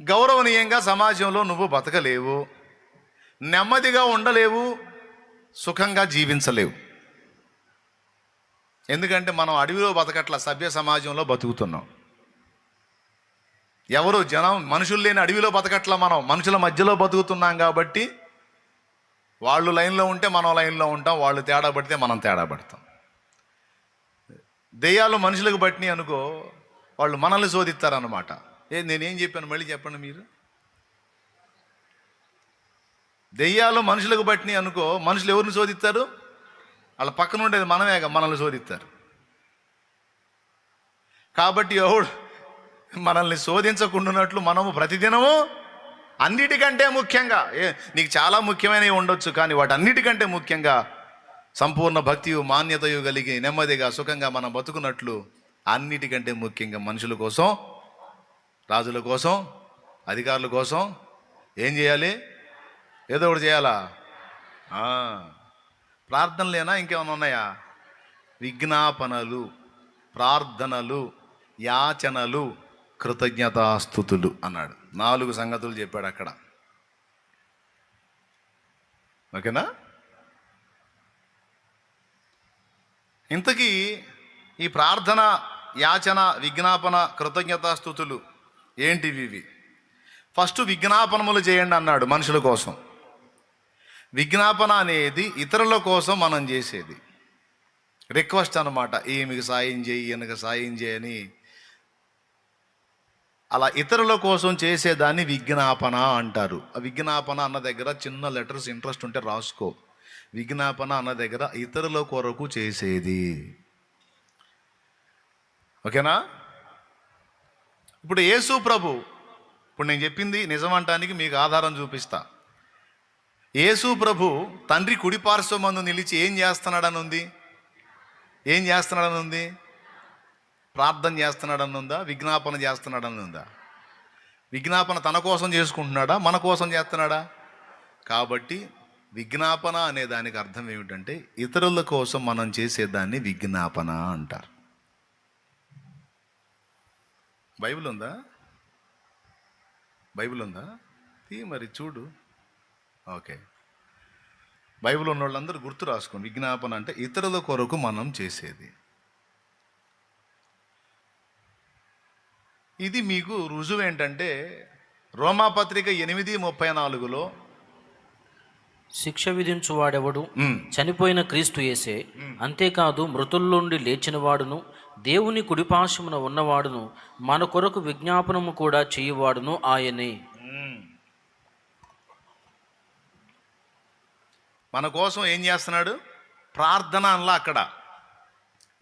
గౌరవనీయంగా సమాజంలో నువ్వు బతకలేవు. నెమ్మదిగా ఉండలేవు. సుఖంగా జీవించలేవు. ఎందుకంటే మనం అడవిలో బతకట్ల సభ్య సమాజంలో బతుకుతున్నాం. ఎవరు జనం మనుషులు లేని అడవిలో బతకట్ల మనం మనుషుల మధ్యలో బతుకుతున్నాం కాబట్టి వాళ్ళు లైన్లో ఉంటే మనం లైన్లో ఉంటాం. వాళ్ళు తేడా పడితే మనం తేడా పడతాం. దెయ్యాలు మనుషులకు పట్టినాయి అనుకో వాళ్ళు మనల్ని శోధిస్తారనమాట ఏ నేనేం చెప్పాను? మళ్ళీ చెప్పండి మీరు. దెయ్యాలు మనుషులకు పట్టినాయి అనుకో మనుషులు ఎవరిని శోధిస్తారు? వాళ్ళ పక్కన ఉండేది మనమే మనల్ని శోధిస్తారు. కాబట్టి ఎవడు మనల్ని శోధించకుండాన్నట్లు మనము ప్రతిదినము అన్నిటికంటే ముఖ్యంగా ఏ నీకు చాలా ముఖ్యమైనవి ఉండొచ్చు కానీ వాటి అన్నిటికంటే ముఖ్యంగా సంపూర్ణ భక్తియు మాన్యతయు కలిగి నెమ్మదిగా సుఖంగా మనం బతుకున్నట్లు అన్నిటికంటే ముఖ్యంగా మనుషుల కోసం రాజుల కోసం అధికారుల కోసం ఏం చేయాలి? ఏదో ఒకటి చేయాలా? ప్రార్థనలేనా? ఇంకేమైనా ఉన్నాయా? విజ్ఞాపనలు ప్రార్థనలు యాచనలు కృతజ్ఞతాస్థుతులు అన్నాడు. నాలుగు సంగతులు చెప్పాడు అక్కడ. ఓకేనా? ఇంతకీ ఈ ప్రార్థన యాచన విజ్ఞాపన కృతజ్ఞతాస్థుతులు ఏంటివి ఇవి? ఫస్ట్ విజ్ఞాపనములు చేయండి అన్నాడు మనుషుల కోసం. విజ్ఞాపన అనేది ఇతరుల కోసం మనం చేసేది. రిక్వెస్ట్ అనమాట ఈమెకి సాయం చేయి ఈయనకి సాయం చేయని అలా ఇతరుల కోసం చేసేదాన్ని విజ్ఞాపన అంటారు. ఆ విజ్ఞాపన అన్న దగ్గర చిన్న లెటర్స్ ఇంట్రెస్ట్ ఉంటే రాసుకో. విజ్ఞాపన అన్న దగ్గర ఇతరుల కొరకు చేసేది. ఓకేనా? ఇప్పుడు యేసు ప్రభు ఇప్పుడు నేను చెప్పింది నిజమంటానికి మీకు ఆధారం చూపిస్తా. యేసు ప్రభు తండ్రి కుడిపార్శ్వమందు నిలిచి ఏం చేస్తున్నాడని ఉంది ఏం చేస్తున్నాడని ఉంది ప్రార్థన చేస్తున్నాడని ఉందా విజ్ఞాపన చేస్తున్నాడని ఉందా విజ్ఞాపన తన కోసం చేసుకుంటున్నాడా? మన కోసం చేస్తున్నాడా? కాబట్టి విజ్ఞాపన అనే దానికి అర్థం ఏమిటంటే ఇతరుల కోసం మనం చేసేదాన్ని విజ్ఞాపన అంటారు. బైబిల్ ఉందా బైబిల్ ఉందా తీ మరి చూడు. ఓకే. బైబిల్ ఉన్న వాళ్ళందరూ గుర్తు రాసుకోండి. విజ్ఞాపన అంటే ఇతరుల కొరకు మనం చేసేది. ఇది మీకు రుజువు ఏంటంటే రోమాపత్రిక ఎనిమిది ముప్పై నాలుగులో శిక్ష విధించువాడెవడు? చనిపోయిన క్రీస్తు యేసే. అంతేకాదు మృతుల్లోండి లేచినవాడును. దేవుని కుడిపాశమున ఉన్నవాడును మన కొరకు విజ్ఞాపనము కూడా చేయువాడును ఆయనే. మన కోసం ఏం చేస్తున్నాడు? ప్రార్థన అనలా అక్కడ.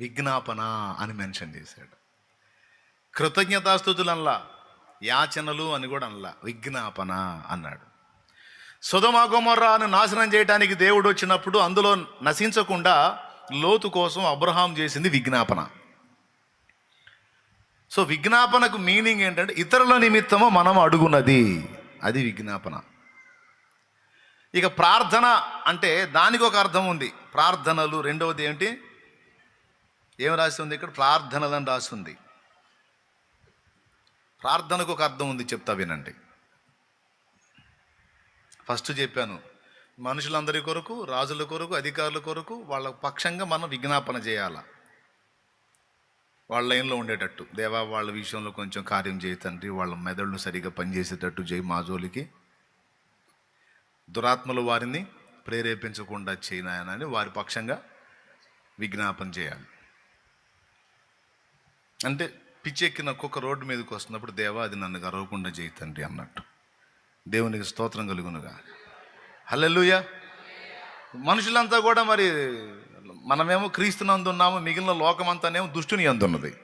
విజ్ఞాపన అని మెన్షన్ చేశాడు. కృతజ్ఞతాస్థుతులు అనలా యాచనలు అని కూడా అనలా విజ్ఞాపన అన్నాడు. సుధమాగుమర్రాను నాశనం చేయడానికి దేవుడు వచ్చినప్పుడు అందులో నశించకుండా లోతు కోసం అబ్రహాం చేసింది విజ్ఞాపన. సో విజ్ఞాపనకు మీనింగ్ ఏంటంటే ఇతరుల నిమిత్తము మనం అడుగున్నది. అది విజ్ఞాపన. ఇక ప్రార్థన అంటే దానికి ఒక అర్థం ఉంది. ప్రార్థనలు రెండవది ఏంటి? ఏం రాసి ఉంది ఇక్కడ? ప్రార్థనలు అని రాసి ఉంది. ప్రార్థనకు ఒక అర్థం ఉంది చెప్తా వినండి. ఫస్ట్ చెప్పాను మనుషులందరి కొరకు రాజుల కొరకు అధికారుల కొరకు వాళ్ళ పక్షంగా మనం విజ్ఞాపన చేయాలా? వాళ్ళ లైన్లో ఉండేటట్టు. దేవా వాళ్ళ విషయంలో కొంచెం కార్యం చేయ తండ్రి వాళ్ళ మెదళ్ళు సరిగా పనిచేసేటట్టు చేయి మాజోలికి దురాత్మలు వారిని ప్రేరేపించకుండా చేయనాయనని వారి పక్షంగా విజ్ఞాపన చేయాలి. అంటే పిచ్చెక్కిన ఒక్కొక్క రోడ్డు మీదకి వస్తున్నప్పుడు దేవా అది నన్ను గర్వకుండా చేయి తండ్రి అన్నట్టు. దేవునికి స్తోత్రం కలుగునుగా. హల్లెలూయా! మనుషులంతా కూడా మరి మనమేమో క్రీస్తునందు ఉన్నాము మిగిలిన లోకమంతానేమో దుష్టుని అందున్నది.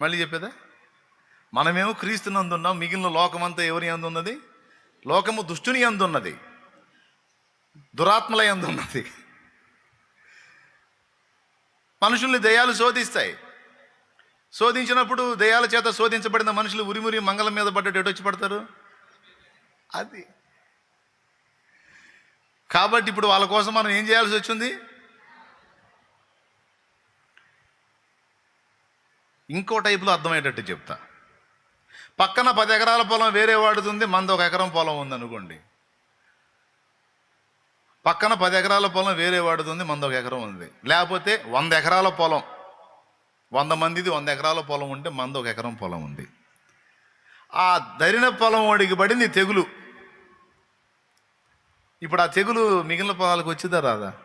మళ్ళీ చెప్పేదా? మనమేమో క్రీస్తునందు ఉన్నాం మిగిలిన లోకమంతా ఎవరి అందున్నది? లోకము దుష్టుని అందున్నది. దురాత్మల అందున్నది. మనుషుల్ని దయాలు శోధిస్తాయి. శోధించినప్పుడు దయాల చేత శోధించబడిన మనుషులు ఉరిమురి మంగళం మీద పడ్డట్టు ఎటు వచ్చి పడతారు? అది. కాబట్టి ఇప్పుడు వాళ్ళ కోసం మనం ఏం చేయాల్సి వచ్చింది? ఇంకో టైపులో అర్థమయ్యేటట్టు చెప్తా. పక్కన పది ఎకరాల పొలం వేరే వాడుతుంది మనది ఒక ఎకరం పొలం ఉందనుకోండి. పక్కన పది ఎకరాల పొలం వేరే వాడుతుంది మనది ఒక ఎకరం ఉంది. లేకపోతే వంద ఎకరాల పొలం వంద మందిది వంద ఎకరాల పొలం ఉంటే మనది ఒక ఎకరం పొలం ఉంది. ఆ దరిన పొలం వాడికి పడింది తెగులు. ఇప్పుడు ఆ తెగులు మిగిలిన పొలాలకు వచ్చిద్దా రాదా?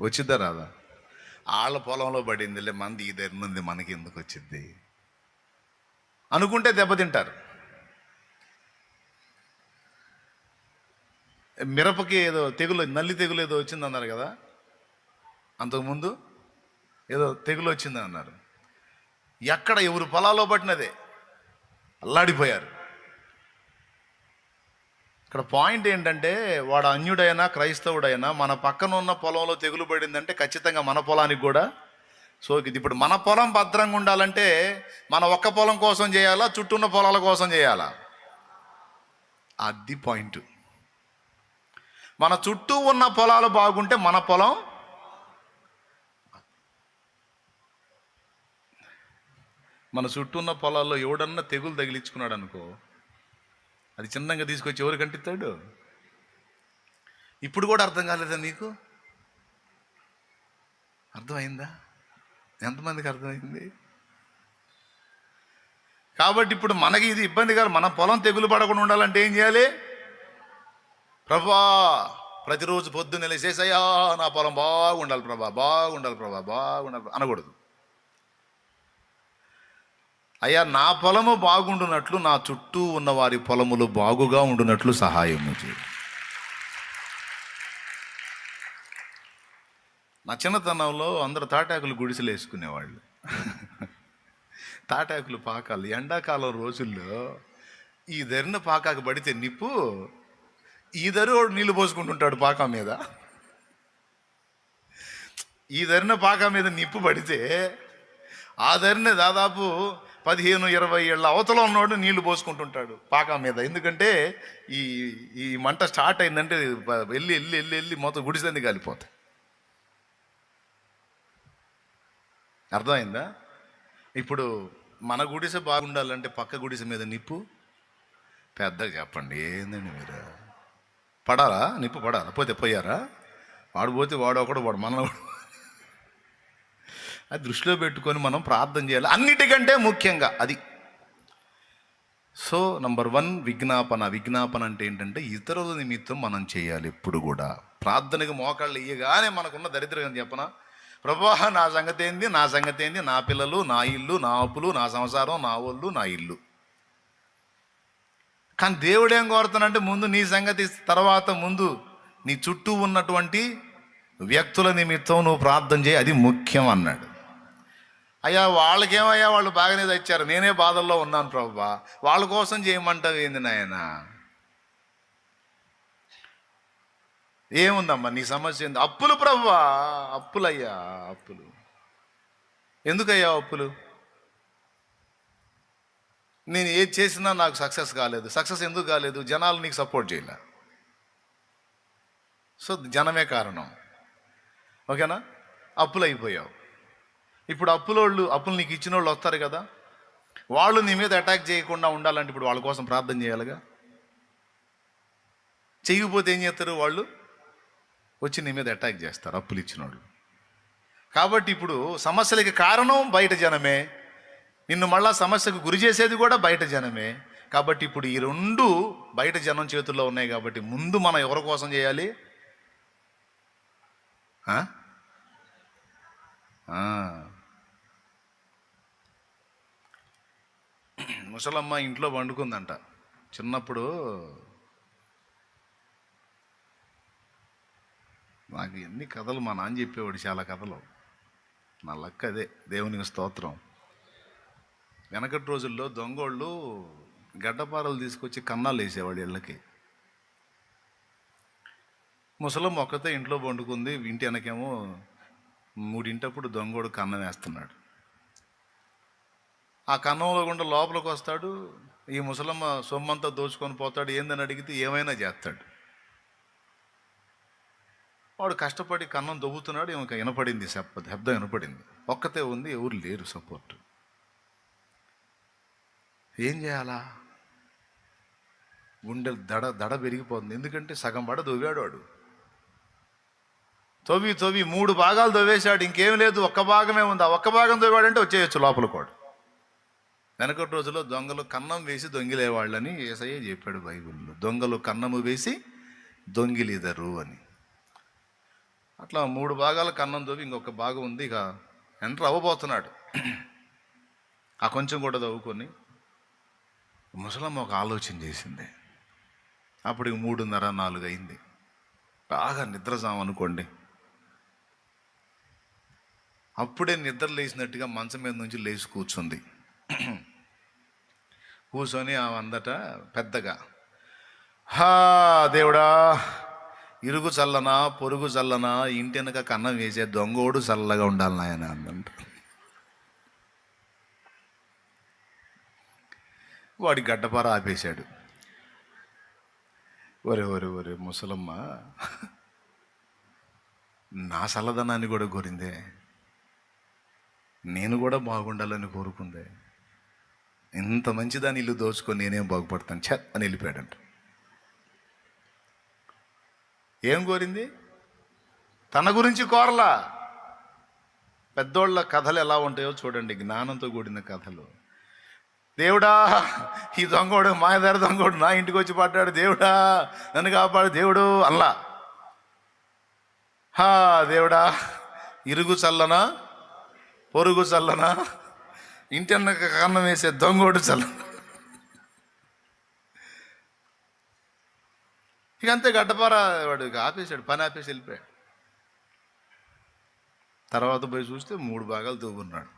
వచ్చిద్దా రాదా? వాళ్ళ పొలంలో పడిందిలే మంది ఈ ఉంది మనకి ఎందుకు వచ్చింది? అనుకుంటే దెబ్బతింటారు. మిరపకి ఏదో తెగులు నల్లి తెగులు ఏదో వచ్చింది అన్నారు కదా? అంతకుముందు ఏదో తెగులు వచ్చింది అన్నారు ఎక్కడ ఎవరు పొలాల్లో పట్టినదే? అల్లాడిపోయారు. ఇక్కడ పాయింట్ ఏంటంటే వాడు అన్యుడైనా క్రైస్తవుడైనా మన పక్కన ఉన్న పొలంలో తెగులు పడిందంటే ఖచ్చితంగా మన పొలానికి కూడా. సో ఇది ఇప్పుడు మన పొలం భద్రంగా ఉండాలంటే మన ఒక్క పొలం కోసం చేయాలా చుట్టూ ఉన్న పొలాల కోసం చేయాలా? అది పాయింట్. మన చుట్టూ ఉన్న పొలాలు బాగుంటే మన పొలం? మన చుట్టూ ఉన్న పొలాల్లో ఎవడన్నా తెగులు తగిలించుకున్నాడు అనుకో అది చిన్నగా తీసుకొచ్చి ఎవరు కంటిస్తాడు ఇప్పుడు కూడా అర్థం కాలేదా నీకు? అర్థమైందా? ఎంతమందికి అర్థమైంది? కాబట్టి ఇప్పుడు మనకి ఇది ఇబ్బంది కాదు. మన పొలం తెగులు పడకుండా ఉండాలంటే ఏం చేయాలి? ప్రభా ప్రతిరోజు పొద్దున్న లేసేసయ్యా నా పొలం బాగుండాలి ప్రభా బాగుండాలి ప్రభా బాగుండాలి అనకూడదు. అయ్యా నా పొలము బాగుండునట్లు నా చుట్టూ ఉన్న వారి పొలములు బాగుగా ఉండునట్లు సహాయము చేయి. నా చిన్నతనంలో అందరు తాటాకులు గుడిసెలు వేసుకునేవాళ్ళు. తాటాకులు పాకాలు. ఎండాకాలం రోజుల్లో ఈ ధరిన పాకాకు పడితే నిప్పు ఈ ధరి నీళ్ళు పోసుకుంటుంటాడు పాక మీద. ఈ ధరిన పాక మీద నిప్పు పడితే ఆ ధరిన దాదాపు పదిహేను ఇరవై ఏళ్ళ అవతల ఉన్నవాడు నీళ్ళు పోసుకుంటుంటాడు పాక మీద. ఎందుకంటే ఈ ఈ మంట స్టార్ట్ అయిందంటే వెళ్ళి వెళ్ళి వెళ్ళి వెళ్ళి మొత్తం గుడిసెంది కాలిపోతాయి. అర్థమైందా? ఇప్పుడు మన గుడిసె బాగుండాలంటే పక్క గుడిసె మీద నిప్పు? పెద్దగా చెప్పండి ఏందండి మీరు? పడాలా? నిప్పు పడాలా? పోతే పోయారా? వాడు పోతే వాడు ఒకడు వాడు మన అది దృష్టిలో పెట్టుకొని మనం ప్రార్థన చేయాలి. అన్నిటికంటే ముఖ్యంగా అది. సో నంబర్ వన్ విజ్ఞాపన. విజ్ఞాపన అంటే ఏంటంటే ఇతరుల నిమిత్తం మనం చేయాలి ఎప్పుడు కూడా. ప్రార్థనకి మోకాళ్ళు ఇయ్యగానే మనకున్న దరిద్రం చెప్పనా? ప్రభా నా సంగతి ఏంది? నా సంగతి ఏంది? నా పిల్లలు నా ఇల్లు నా అప్పులు నా సంసారం నా ఒళ్ళు నా ఇల్లు. కానీ దేవుడు ఏం కోరుతానంటే ముందు నీ సంగతి తర్వాత ముందు నీ చుట్టూ ఉన్నటువంటి వ్యక్తుల నిమిత్తం నువ్వు ప్రార్థన చేయి. అది ముఖ్యం అన్నాడు. అయ్యా వాళ్ళకేమయ్యా వాళ్ళు బాగానే తెచ్చారు. నేనే బాధల్లో ఉన్నాను ప్రభా. వాళ్ళ కోసం చేయమంటావు ఏంది నాయన? ఏముందమ్మా నీ సమస్య ఏంది? అప్పులు ప్రభా అప్పులయ్యా అప్పులు. ఎందుకయ్యా అప్పులు? నేను ఏది చేసినా నాకు సక్సెస్ కాలేదు. సక్సెస్ ఎందుకు కాలేదు? జనాలు నీకు సపోర్ట్ చేయలే. సో జనమే కారణం. ఓకేనా? అప్పులు అయిపోయావు ఇప్పుడు అప్పులోళ్ళు అప్పులు నీకు ఇచ్చిన వాళ్ళు వస్తారు కదా. వాళ్ళు నీ మీద అటాక్ చేయకుండా ఉండాలంటే ఇప్పుడు వాళ్ళ కోసం ప్రార్థన చేయాలిగా. చేయకపోతే ఏం చేస్తారు వాళ్ళు? వచ్చి నీ మీద అటాక్ చేస్తారు అప్పులు ఇచ్చిన వాళ్ళు కాబట్టి ఇప్పుడు సమస్యలకి కారణం బయట జనమే. నిన్ను మళ్ళా సమస్యకు గురి చేసేది కూడా బయట జనమే. కాబట్టి ఇప్పుడు ఈ రెండు బయట జనం చేతుల్లో ఉన్నాయి కాబట్టి ముందు మనం ఎవరి కోసం చేయాలి? ఆ? ముసలమ్మ ఇంట్లో వండుకుందంట. చిన్నప్పుడు నాకు ఎన్ని కథలు మా నాన్న చెప్పేవాడు చాలా కథలు. నా లక్క అదే దేవునికి స్తోత్రం. వెనకటి రోజుల్లో దొంగోళ్ళు గడ్డపారలు తీసుకొచ్చి కన్నాలు వేసేవాడు ఇళ్ళకి. ముసలమ్మ ఒక్కతే ఇంట్లో వండుకుంది ఇంటి వెనకేమో మూడింటప్పుడు దొంగోడు కన్నం వేస్తున్నాడు. ఆ కన్నంలో గుండా లోపలికి వస్తాడు ఈ ముసలమ్మ సొమ్మంతా దోచుకొని పోతాడు ఏందని అడిగితే ఏమైనా చేస్తాడు. వాడు కష్టపడి కన్నం దొబ్బుతున్నాడు ఈమెకు వినపడింది శబ్ద శబ్దం వినపడింది. ఒక్కతే ఉంది ఎవరు లేరు సపోర్ట్. ఏం చేయాలా? గుండెలు దడ దడ పెరిగిపోతుంది ఎందుకంటే సగం పడ దొవ్వాడు వాడు. తొవి తొవి మూడు భాగాలు దొవ్వేశాడు ఇంకేం లేదు ఒక్క భాగమే ఉంది. ఆ ఒక్క భాగం దొవ్వాడంటే వచ్చేయచ్చు లోపల కూడా వెనకటి రోజుల్లో దొంగలు కన్నం వేసి దొంగిలేవాళ్ళని ఏసయ్య చెప్పాడు బైబిల్లో. దొంగలు కన్నము వేసి దొంగిలిదరు అని. అట్లా మూడు భాగాల కన్నం దొవి ఇంకొక భాగం ఉంది ఇక ఎంటర్ అవ్వబోతున్నాడు. ఆ కొంచెం కూడా తవ్వుకొని ముసలమ్మ ఒక ఆలోచన చేసింది. అప్పుడు మూడున్నర నాలుగు అయింది బాగా నిద్రసాం అనుకోండి అప్పుడే నిద్ర లేచినట్టుగా మంచం మీద నుంచి లేచి కూర్చుంది. కూర్చొని ఆ అందట పెద్దగా హా దేవుడా ఇరుగు చల్లనా పొరుగు చల్లనా ఇంటి వెనక కన్నం వేసే దొంగోడు చల్లగా ఉండాలి నాయన అందంట. వాడి గడ్డపార ఆపేశాడు. ఒరే ఒరే ఒరే ముసలమ్మ నా చల్లదనాన్ని కూడా కోరిందే నేను కూడా బాగుండాలని కోరుకుందే ఇంత మంచిదాన్ని ఇల్లు దోచుకొని నేనేం బాగుపడతాను? ఛ! అని వెళ్ళిపోయాడంట. ఏం కోరింది? తన గురించి కోరలా? పెద్దోళ్ళ కథలు ఎలా ఉంటాయో చూడండి జ్ఞానంతో కూడిన కథలు. దేవుడా ఈ దొంగోడు మాయదారి దొంగోడు నా ఇంటికి వచ్చి పడ్డాడు. దేవుడా నన్ను కాపాడు దేవుడు అల్లా హా దేవుడా ఇరుగు చల్లనా పొరుగు చల్లనా ఇంటన్న కన్నం వేసే దొంగోడు చల్ల. ఇక అంతే గడ్డపార వాడు ఇక ఆపేశాడు పని ఆపేసి వెళ్ళిపోయాడు. తర్వాత పోయి చూస్తే మూడు భాగాలు తూగున్నాడు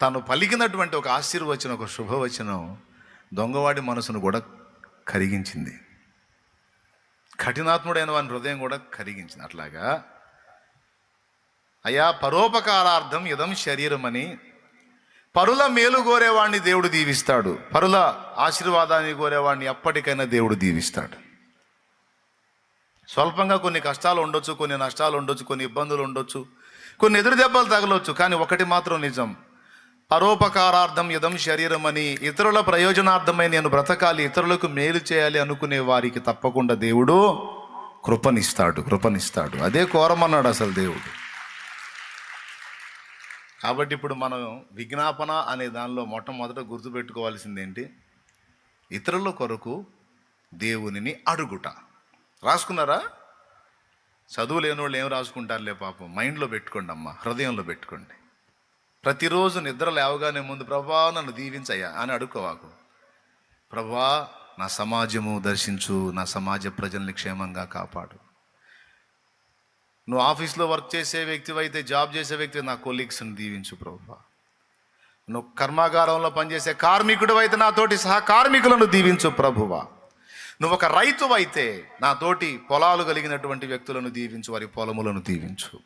తను పలికినటువంటి ఒక ఆశీర్వచనం ఒక శుభవచనం దొంగవాడి మనసును కూడా కరిగించింది. కఠినాత్ముడైన వాని హృదయం కూడా కరిగించింది. అట్లాగా అయ్యా పరోపకారార్థం ఇదం శరీరం అని పరుల మేలు కోరేవాడిని దేవుడు దీవిస్తాడు. పరుల ఆశీర్వాదాన్ని కోరేవాడిని ఎప్పటికైనా దేవుడు దీవిస్తాడు. స్వల్పంగా కొన్ని కష్టాలు ఉండొచ్చు కొన్ని నష్టాలు ఉండొచ్చు కొన్ని ఇబ్బందులు ఉండొచ్చు కొన్ని ఎదురు దెబ్బలు తగలొచ్చు కానీ ఒకటి మాత్రం నిజం. పరోపకారార్థం ఇదం శరీరం అని ఇతరుల ప్రయోజనార్థమై నేను బ్రతకాలి ఇతరులకు మేలు చేయాలి అనుకునే వారికి తప్పకుండా దేవుడు కృపనిస్తాడు కృపనిస్తాడు. అదే కోరమన్నాడు అసలు దేవుడు. కాబట్టి ఇప్పుడు మనం విజ్ఞాపన అనే దానిలో మొట్టమొదట గుర్తుపెట్టుకోవాల్సింది ఏంటి ఇతరుల కొరకు దేవునిని అడుగుట. రాసుకున్నారా? చదువు లేని వాళ్ళు ఏం రాసుకుంటారులే పాపం. మైండ్లో పెట్టుకోండి అమ్మ హృదయంలో పెట్టుకోండి. ప్రతిరోజు నిద్ర లేవగానే ముందు ప్రభా నన్ను దీవించయ్యా అని అడుక్కోవాకు. ప్రభా నా సమాజము దర్శించు నా సమాజ ప్రజల్ని క్షేమంగా కాపాడు. నువ్వు ఆఫీస్లో వర్క్ చేసే వ్యక్తి అయితే జాబ్ చేసే వ్యక్తి నా కొలీగ్స్ని దీవించు ప్రభా నువ్వు కర్మాగారంలో పనిచేసే కార్మికుడు అయితే నాతోటి సహా కార్మికులను దీవించు ప్రభువా. నువ్వు ఒక రైతు అయితే నాతోటి పొలాలు కలిగినటువంటి వ్యక్తులను దీవించు వారి పొలములను దీవించు.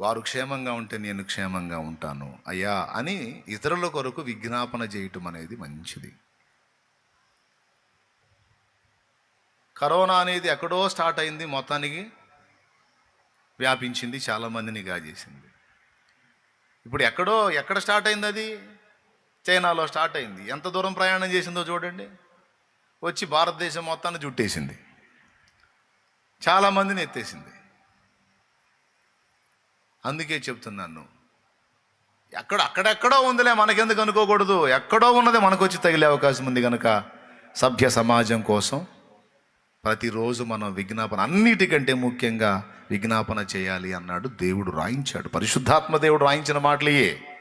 వారు క్షేమంగా ఉంటే నేను క్షేమంగా ఉంటాను. అయ్యా అని ఇతరుల కొరకు విజ్ఞాపన చేయటం అనేది మంచిది. కరోనా అనేది ఎక్కడో స్టార్ట్ అయింది మొత్తానికి. వ్యాపించింది చాలామందిని గాజేసింది. ఇప్పుడు ఎక్కడో ఎక్కడ స్టార్ట్ అయింది అది చైనాలో స్టార్ట్ అయింది. ఎంత దూరం ప్రయాణం చేసిందో చూడండి. వచ్చి భారతదేశం మొత్తాన్ని జుట్టేసింది. చాలామందిని ఎత్తేసింది. అందుకే చెప్తున్నాను ఎక్కడ అక్కడెక్కడో ఉందిలే మనకెందుకు అనుకోకూడదు. ఎక్కడో ఉన్నది మనకు వచ్చి తగిలే అవకాశం ఉంది కనుక సభ్య సమాజం కోసం ప్రతిరోజు మనం విజ్ఞాపన అన్నిటికంటే ముఖ్యంగా విజ్ఞాపన చేయాలి అన్నాడు దేవుడు రాయించాడు. పరిశుద్ధాత్మ దేవుడు రాయించిన మాటలయే.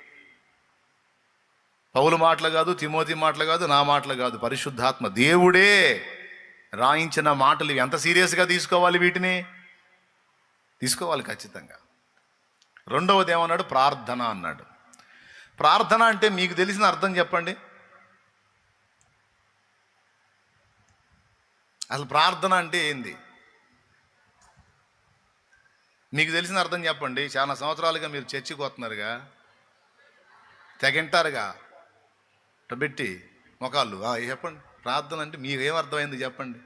పౌలు మాటలు కాదు తిమోతి మాటలు కాదు నా మాటలు కాదు. పరిశుద్ధాత్మ దేవుడే రాయించిన మాటలు ఎంత సీరియస్గా తీసుకోవాలి వీటిని? తీసుకోవాలి ఖచ్చితంగా. రెండవది ఏమన్నాడు? ప్రార్థన అన్నాడు. ప్రార్థన అంటే మీకు తెలిసిన అర్థం చెప్పండి. అసలు ప్రార్థన అంటే ఏంది? మీకు తెలిసిన అర్థం చెప్పండి. చాలా సంవత్సరాలుగా మీరు చర్చికి వస్తున్నారుగా. తెగింటారుగా. పెట్టి మొకాళ్ళు. చెప్పండి. ప్రార్థన అంటే మీకు అర్థమైంది చెప్పండి.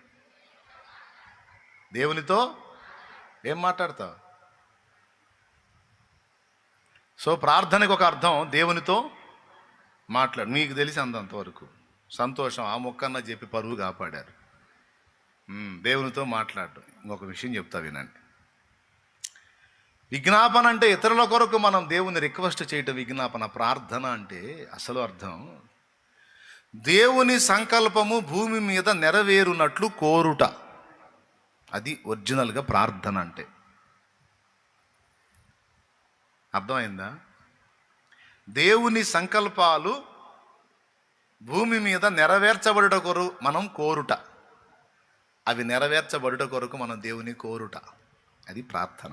దేవునితో ఏం మాట్లాడతావు? సో ప్రార్థనకు ఒక అర్థం దేవునితో మాట్లాడు. మీకు తెలిసి అంతంతవరకు సంతోషం. ఆ మొక్కన్న చెప్పి పరువు కాపాడారు. దేవునితో మాట్లాడటం. ఇంకొక విషయం చెప్తా వినండి. విజ్ఞాపన అంటే ఇతరుల కొరకు మనం దేవుని రిక్వెస్ట్ చేయటం విజ్ఞాపన. ప్రార్థన అంటే అసలు అర్థం దేవుని సంకల్పము భూమి మీద నెరవేరునట్లు కోరుట. అది ఒరిజినల్గా ప్రార్థన అంటే. అర్థమైందా? దేవుని సంకల్పాలు భూమి మీద నెరవేర్చబడుట కొరు మనం కోరుట. అవి నెరవేర్చబడుట కొరకు మనం దేవుని కోరుట. అది ప్రార్థన.